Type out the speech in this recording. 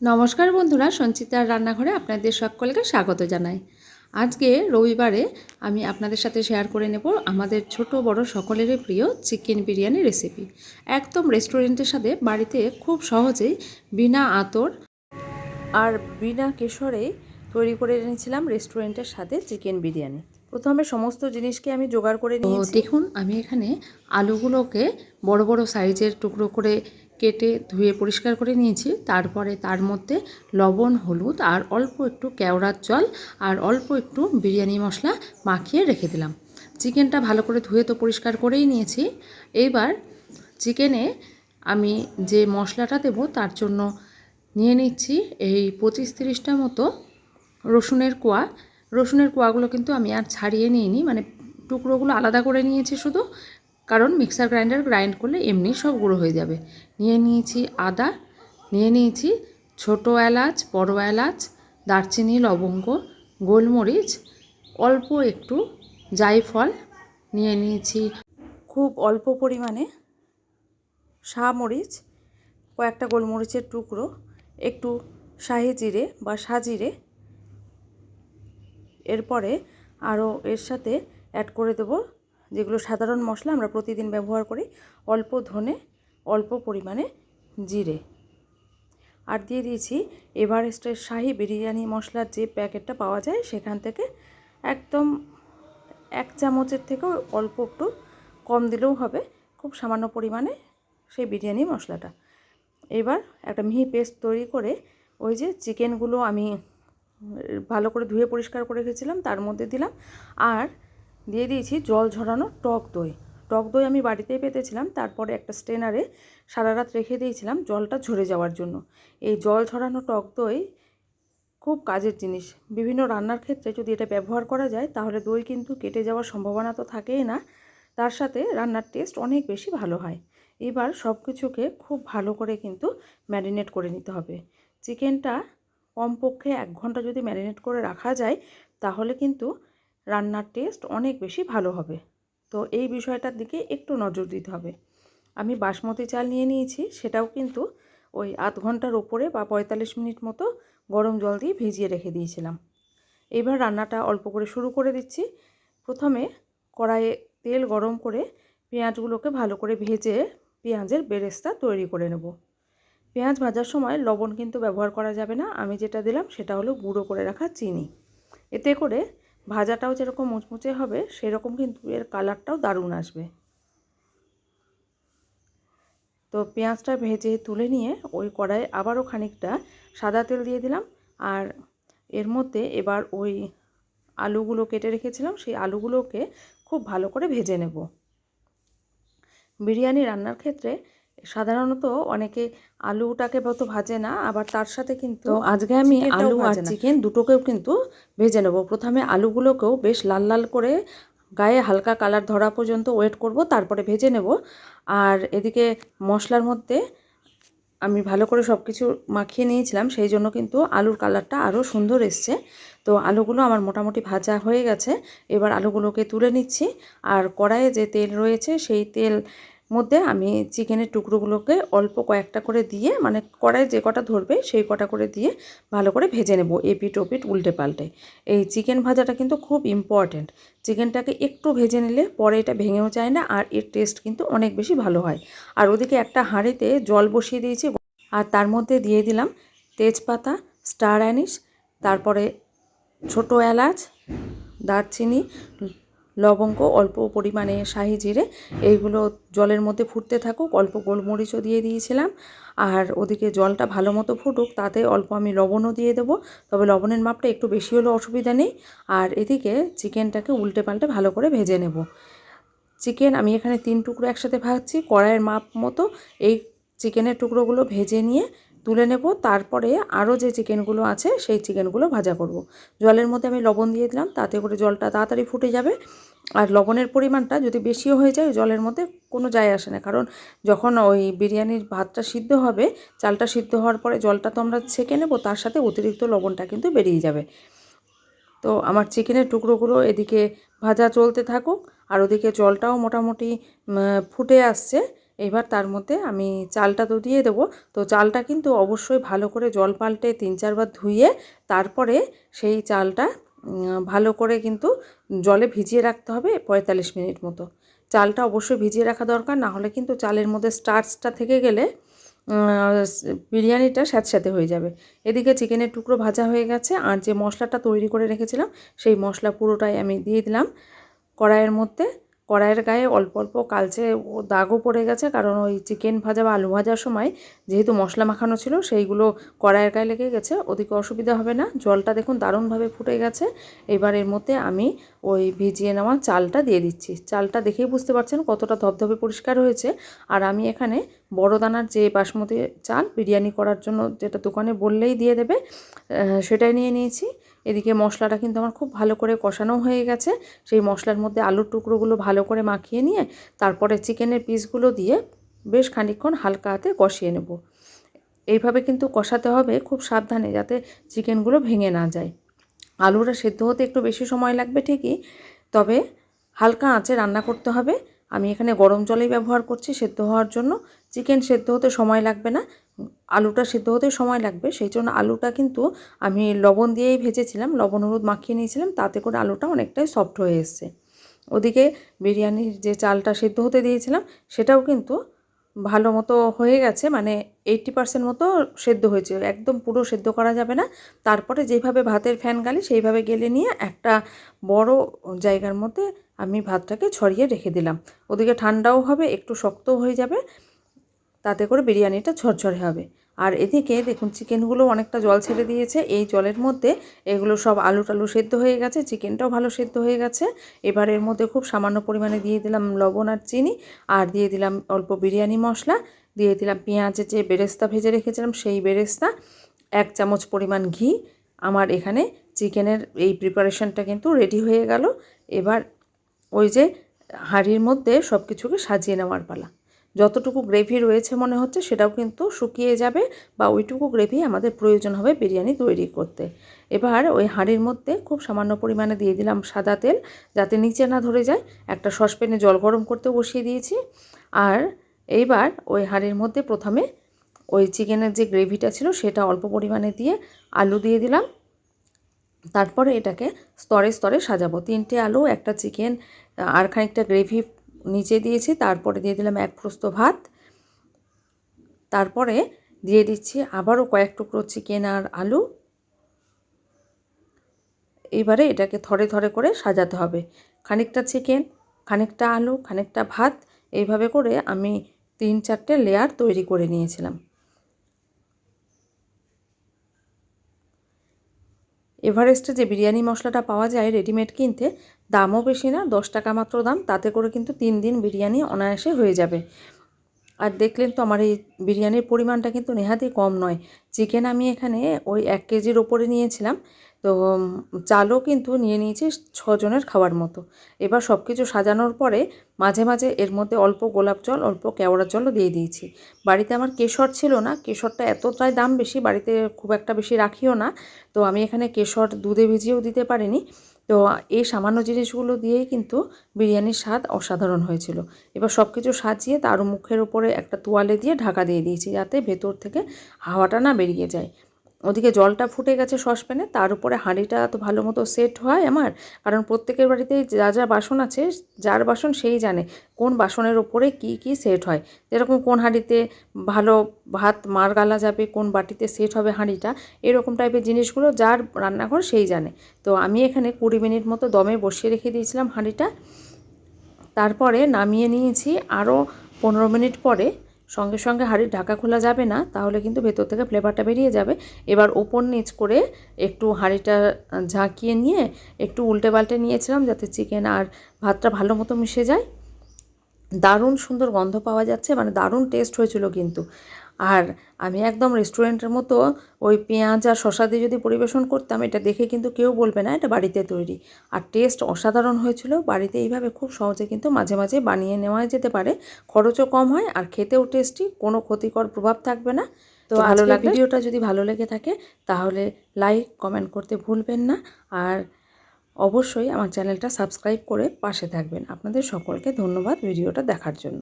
নমস্কার বন্ধুরা সঞ্চিতার রান্নাঘরে আপনাদের সকলকে স্বাগত জানাই। আজকে রবিবারে আমি আপনাদের সাথে শেয়ার করে নেব আমাদের ছোট বড় সকলেরই প্রিয় চিকেন বিরিয়ানি রেসিপি একদম রেস্টুরেন্টের সাথে বাড়িতে খুব সহজেই বিনা আতর আর বিনা কেশরে তৈরি করে এনেছিলাম রেস্টুরেন্টের সাথে চিকেন বিরিয়ানি। প্রথমে সমস্ত জিনিসকে আমি জোগাড় করে নিয়েছি। দেখুন আমি এখানে আলুগুলোকে বড় বড় সাইজের টুকরো করে কেটে ধুয়ে পরিষ্কার করে নিয়েছি। তারপরে তার মধ্যে লবণ, হলুদ আর অল্প একটু কেওড়ার জল আর অল্প একটু বিরিয়ানি মশলা মাখিয়ে রেখে দিলাম। চিকেনটা ভালো করে ধুয়ে তো পরিষ্কার করেই নিয়েছি। এইবার চিকেনে আমি যে মশলাটা দেবো তার জন্য নিয়ে নিচ্ছি এই পঁচিশ তিরিশটা মতো রসুনের কোয়া। রসুনের কোয়াগুলো কিন্তু আমি আর ছাড়িয়ে নিইনি মানে টুকরোগুলো আলাদা করে নিয়েছি শুধু। কারণ মিক্সার গ্রাইন্ডার গ্রাইন্ড করলে এমনি সব গুঁড়ো হয়ে যাবে। নিয়ে নিয়েছি আদা, নিয়ে নিয়েছি ছোটো এলাচ, বড় এলাচ, দারচিনি, লবঙ্গ, গোলমরিচ, অল্প একটু জায়ফল, নিয়ে নিয়েছি খুব অল্প পরিমাণে মরিচ কয়েকটা গোলমরিচের টুকরো, একটু শাহি জিরে বা সাজিরে। এরপরে আরও এর সাথে অ্যাড করে দেব যেগুলো সাধারণ মশলা আমরা প্রতিদিন ব্যবহার করি, অল্প ধনে, অল্প পরিমাণে জিরে। আর দিয়ে দিয়েছি এভারেস্টের শাহি বিরিয়ানি মশলার যে প্যাকেটটা পাওয়া যায় সেখান থেকে একদম এক চামচের থেকেও অল্প একটু কম দিলেও হবে, খুব সামান্য পরিমাণে সেই বিরিয়ানি মশলাটা। এবার একটা মিহি পেস্ট তৈরি করে ওই যে চিকেনগুলো আমি ভালো করে ধুয়ে পরিষ্কার করে রেখেছিলাম, তার মধ্যে দিলাম। আর দিয়ে দিয়েছি জল ঝরানো টক দই। টক দই আমি বাড়িতেই পেতেছিলাম, তারপরে একটা স্টেনারে সারা রাত রেখে দিয়েছিলাম জলটা ঝরে যাওয়ার জন্য। এই জল ঝরানো টক দই খুব কাজের জিনিস। বিভিন্ন রান্নার ক্ষেত্রে যদি এটা ব্যবহার করা যায়, তাহলে দই কিন্তু কেটে যাওয়ার সম্ভাবনা তো থাকেই না। তার সাথে রান্নার টেস্ট অনেক বেশি ভালো হয়। এবার সব কিছুকে খুব ভালো করে কিন্তু ম্যারিনেট করে নিতে হবে। চিকেনটা কমপক্ষে এক ঘণ্টা যদি ম্যারিনেট করে রাখা যায়, তাহলে কিন্তু রান্নার টেস্ট অনেক বেশি ভালো হবে। তো এই বিষয়টার দিকে একটু নজর দিতে হবে। আমি বাসমতি চাল নিয়ে নিয়েছি, সেটাও কিন্তু ওই আধ ঘণ্টার ওপরে বা পঁয়তাল্লিশ মিনিট মতো গরম জল দিয়ে ভিজিয়ে রেখে দিয়েছিলাম। এবার রান্নাটা অল্প করে শুরু করে দিচ্ছি। প্রথমে কড়াইয়ে তেল গরম করে পেঁয়াজগুলোকে ভালো করে ভেজে পেঁয়াজের বেরেস্তা তৈরি করে নেব। পেঁয়াজ ভাজার সময় লবণ কিন্তু ব্যবহার করা যাবে না। আমি যেটা দিলাম সেটা হলো গুঁড়ো করে রাখা চিনি। এতে করে ভাজাটাও যেরকম মুচমুচে হবে, সেরকম কিন্তু এর কালারটাও দারুণ আসবে। তো পেঁয়াজটা ভেজে তুলে নিয়ে ওই কড়াই আবারও খানিকটা সাদা তেল দিয়ে দিলাম। আর এর মধ্যে এবার ওই আলুগুলো কেটে রেখেছিলাম, সেই আলুগুলোকে খুব ভালো করে ভেজে নেব। বিরিয়ানি রান্নার ক্ষেত্রে সাধারণত অনেকে আলুটাকে তো ভাজে না আবার তার সাথে কিন্তু আজকে আমি আলু আর চিকেন দুটোকেও কিন্তু ভেজে নেব। প্রথমে আলুগুলোকেও বেশ লাল লাল করে গায়ে হালকা কালার ধরা পর্যন্ত ওয়েট করব তারপরে ভেজে নেব। আর এদিকে মশলার মধ্যে আমি ভালো করে সব কিছু মাখিয়ে নিয়েছিলাম সেই জন্য কিন্তু আলুর কালারটা আরও সুন্দর এসছে। তো আলুগুলো আমার মোটামুটি ভাজা হয়ে গেছে এবার আলুগুলোকে তুলে নিচ্ছি। আর কড়াইয়ে যে তেল রয়েছে সেই তেল মধ্যে আমি চিকেনের টুকরোগুলোকে অল্প কয়েকটা করে দিয়ে মানে কড়াই যে কটা ধরবে সেই কটা করে দিয়ে ভালো করে ভেজে নেব এপিট ওপিট উল্টে পাল্টে। এই চিকেন ভাজাটা কিন্তু খুব ইম্পর্ট্যান্ট চিকেনটাকে একটু ভেজে নিলে পরে এটা ভেঙেও যায় না আর এর টেস্ট কিন্তু অনেক বেশি ভালো হয়। আর ওদিকে একটা হাঁড়িতে জল বসিয়ে দিয়েছি আর তার মধ্যে দিয়ে দিলাম তেজপাতা স্টার অ্যানিস তারপরে ছোটো এলাচ, দারচিনি লবঙ্গ অল্প পরিমাণে শাহি জিরে, এইগুলো জলের মধ্যে ফুটতে থাকুক, অল্প গোলমরিচও দিয়ে দিয়েছিলাম। আর ওদিকে জলটা ভালো মতো ফুটুক, তাতে অল্প আমি লবণও দিয়ে দেবো। তবে লবণের মাপটা একটু বেশি হলেও অসুবিধা নেই। আর এদিকে চিকেনটাকে উল্টে পাল্টে ভালো করে ভেজে নেব। চিকেন আমি এখানে তিন টুকরো একসাথে ভাজছি, কড়াইয়ের মাপ মতো এই চিকেনের টুকরোগুলো ভেজে নিয়ে তুলে নেব, তারপরে আরও যে চিকেনগুলো আছে, সেই চিকেনগুলো ভাজা করব। জলের মধ্যে আমি লবণ দিয়ে দিলাম, তাতে করে জলটা তাড়াতাড়ি ফুটে যাবে। আর লবণের পরিমাণটা যদি বেশিও হয়ে যায় জলের মধ্যে কোনো যায় আসে না। কারণ যখন ওই বিরিয়ানির ভাতটা সিদ্ধ হবে, চালটা সিদ্ধ হওয়ার পরে জলটা তো আমরা ছেঁকে নেব, তার সাথে অতিরিক্ত লবণটা কিন্তু বেরিয়ে যাবে। তো আমার চিকেনের টুকরোগুলো এদিকে ভাজা চলতে থাকুক, আর ওদিকে জলটাও মোটামুটি ফুটে আসছে। এবার তার মধ্যে আমি চালটা তো দিয়ে দেবো। তো চালটা কিন্তু অবশ্যই ভালো করে জল পাল্টে তিন চারবার ধুয়ে তারপরে সেই চালটা ভালো করে কিন্তু জলে ভিজিয়ে রাখতে হবে পঁয়তাল্লিশ মিনিট মতো। চালটা অবশ্যই ভিজিয়ে রাখা দরকার, না হলে কিন্তু চালের মধ্যে স্টার্চটা থেকে গেলে বিরিয়ানিটা স্যাঁতস্যাঁতে হয়ে যাবে। এদিকে চিকেনের টুকরো ভাজা হয়ে গেছে, আর যে মশলাটা তৈরি করে রেখেছিলাম, সেই মশলা পুরোটাই আমি দিয়ে দিলাম। কড়াইয়ের মধ্যে কড়াইয়ের গায়ে অল্প অল্প কালচে দাগও পড়ে গেছে। কারণ ওই চিকেন ভাজা বা আলু ভাজার সময় যেহেতু মশলা মাখানো ছিল, সেইগুলো কড়াইয়ের গায়ে লেগে গেছে। ওদিকে অসুবিধা হবে না। জলটা দেখুন দারুণভাবে ফুটে গেছে। এবার এর মধ্যে আমি ওই ভিজিয়ে নেওয়া চালটা দিয়ে দিচ্ছি। চালটা দেখেই বুঝতে পারছেন কতটা ধবধবে পরিষ্কার হয়েছে। আর আমি এখানে বড় দানার যে বাসমতি চাল বিরিয়ানি করার জন্য যেটা দোকানে বললেই দিয়ে দেবে সেটাই নিয়ে নিয়েছি। এদিকে মশলাটা কিন্তু আমার খুব ভালো করে কষানো হয়ে গেছে। সেই মশলার মধ্যে আলুর টুকরোগুলো ভালো করে মাখিয়ে নিয়ে তারপরে চিকেনের পিসগুলো দিয়ে বেশ খানিকক্ষণ হালকা হাতে কষিয়ে নেব। এইভাবে কিন্তু কষাতে হবে খুব সাবধানে যাতে চিকেনগুলো ভেঙে না যায়। আলুটা সেদ্ধ হতে একটু বেশি সময় লাগবে ঠিকই, তবে হালকা আঁচে রান্না করতে হবে। আমি এখানে গরম জলেই ব্যবহার করছি সেদ্ধ হওয়ার জন্য। চিকেন সেদ্ধ হতে সময় লাগবে না, আলুটা সেদ্ধ হতে সময় লাগবে, সেই জন্য আলুটা কিন্তু আমি লবণ দিয়েই ভেজেছিলাম, লবণ হলুদ মাখিয়ে নিয়েছিলাম, তাতে করে আলুটা অনেকটাই সফট হয়ে এসছে। ওদিকে বিরিয়ানির যে চালটা সেদ্ধ হতে দিয়েছিলাম, সেটাও কিন্তু ভালো মতো হয়ে গেছে মানে এইটটি পার্সেন্ট মতো সেদ্ধ হয়েছে। একদম পুরো সেদ্ধ করা যাবে না। তারপরে যেভাবে ভাতের ফ্যান গালি, সেইভাবে গেলে নিয়ে একটা বড় জায়গার মধ্যে আমি ভাতটাকে ছড়িয়ে রেখে দিলাম। ওদিকে ঠান্ডাও হবে, একটু শক্তও হয়ে যাবে, তাতে করে বিরিয়ানিটা ঝরঝরে হবে। আর এদিকে দেখুন, চিকেনগুলো অনেকটা জল ছেড়ে দিয়েছে। এই জলের মধ্যে এগুলো সব আলু টালু সেদ্ধ হয়ে গেছে, চিকেনটাও ভালো সেদ্ধ হয়ে গেছে। এবার এর মধ্যে খুব সামান্য পরিমাণে দিয়ে দিলাম লবণ আর চিনি, আর দিয়ে দিলাম অল্প বিরিয়ানি মশলা, দিয়ে দিলাম পেঁয়াজের যে বেরেস্তা ভেজে রেখেছিলাম সেই বেরেস্তা, এক চামচ পরিমাণ ঘি। আমার এখানে চিকেনের এই প্রিপারেশনটা কিন্তু রেডি হয়ে গেল। এবার ওই যে হাঁড়ির মধ্যে সব কিছুকে সাজিয়ে নেওয়ার পালা। যতটুকু গ্রেভি রয়েছে মনে হচ্ছে সেটাও কিন্তু শুকিয়ে যাবে বা ওইটুকু গ্রেভি আমাদের প্রয়োজন হবে বিরিয়ানি তৈরি করতে। এবার ওই হাঁড়ির মধ্যে খুব সামান্য পরিমাণে দিয়ে দিলাম সাদা তেল যাতে নিচে না ধরে যায়। একটা সসপ্যানে জল গরম করতে বসিয়ে দিয়েছি। আর এইবার ওই হাঁড়ির মধ্যে প্রথমে ওই চিকেনের যে গ্রেভিটা ছিল সেটা অল্প পরিমাণে দিয়ে আলু দিয়ে দিলাম। তারপরে এটাকে স্তরে স্তরে সাজাবো। তিনটে আলু, একটা চিকেন আর খানিকটা গ্রেভি নিচে দিয়েছি, তারপরে দিয়ে দিলাম এক প্রস্ত ভাত। তারপরে দিয়ে দিচ্ছি আবারও কয়েক টুকরো চিকেন আর আলু। এবারে এটাকে থরে থরে করে সাজাতে হবে। খানিকটা চিকেন, খানিকটা আলু, খানিকটা ভাত, এইভাবে করে আমি তিন চারটে লেয়ার তৈরি করে নিয়েছিলাম। এভারেস্টে যে বিরিয়ানি মশলাটা পাওয়া যায় রেডিমেড কিনতে, দামও বেশি না, দশ টাকা মাত্র দাম, তাতে করে কিন্তু তিন দিন বিরিয়ানি অনায়াসে হয়ে যাবে। আর দেখলেন তো আমার এই বিরিয়ানির পরিমাণটা কিন্তু নেহাতই কম নয়। চিকেন আমি এখানে ওই এক কেজির ওপরে নিয়েছিলাম। তো চালও কিন্তু নিয়ে নিয়েছি ছজনের খাওয়ার মতো। এবার সব কিছু সাজানোর পরে মাঝে মাঝে এর মধ্যে অল্প গোলাপ জল, অল্প কেওড়ার জলও দিয়ে দিয়েছি। বাড়িতে আমার কেশর ছিল না, কেশরটা এতটাই দাম বেশি, বাড়িতে খুব একটা বেশি রাখিও না। তো আমি এখানে কেশর দুধে ভিজিয়েও দিতে পারিনি। তো, এই সামান্য জিনিসগুলো দিয়েই কিন্তু বিরিয়ানির স্বাদ অসাধারণ হয়েছিল। এবার সব কিছু সাজিয়ে তার মুখের উপরে একটা তোয়ালে দিয়ে ঢাকা দিয়ে দিয়েছি, যাতে ভেতর থেকে হাওয়াটা না বেরিয়ে যায়। ওদিকে জলটা ফুটে গেছে সসপ্যানে, তার উপরে হাঁড়িটা তো ভালো মতো সেট হয় আমার। কারণ প্রত্যেকের বাড়িতেই যা যা বাসন আছে, যার বাসন সেই জানে কোন বাসনের ওপরে কি কি সেট হয়। যেরকম কোন হাঁড়িতে ভালো ভাত মার গালা যাবে, কোন বাটিতে সেট হবে হাঁড়িটা, এরকম টাইপের জিনিসগুলো যার রান্নাঘর সেই জানে। তো আমি এখানে কুড়ি মিনিট মতো দমে বসিয়ে রেখে দিয়েছিলাম হাঁড়িটা। তারপরে নামিয়ে নিয়েছি আরও পনেরো মিনিট পরে সঙ্গে সঙ্গে হাঁড়ির ঢাকা খোলা যাবে না, তাহলে কিন্তু ভেতর থেকে ফ্লেভারটা বেরিয়ে যাবে। এবার ওপর নিচ করে একটু হাঁড়িটা ঝাঁকিয়ে নিয়ে একটু উল্টে পাল্টে নিয়েছিলাম যাতে চিকেন আর ভাতটা ভালো মতো মিশে যায়। দারুণ সুন্দর গন্ধ পাওয়া যাচ্ছে মানে দারুণ টেস্ট হয়েছিল কিন্তু। আর আমি একদম রেস্টুরেন্টের মতো ওই পেঁয়াজ আর শশা দিয়ে যদি পরিবেশন করতাম এটা দেখে কিন্তু কেউ বলবে না এটা বাড়িতে তৈরি। আর টেস্ট অসাধারণ হয়েছিল বাড়িতে এইভাবে খুব সহজে কিন্তু মাঝে মাঝে বানিয়ে নেওয়া যেতে পারে। খরচও কম হয় আর খেতেও টেস্টি কোনো ক্ষতিকর প্রভাব থাকবে না। তো ভালো লাগে ভিডিওটা যদি ভালো লেগে থাকে তাহলে লাইক কমেন্ট করতে ভুলবেন না। আর অবশ্যই আমার চ্যানেলটা সাবস্ক্রাইব করে পাশে থাকবেন। আপনাদের সকলকে ধন্যবাদ ভিডিওটা দেখার জন্য।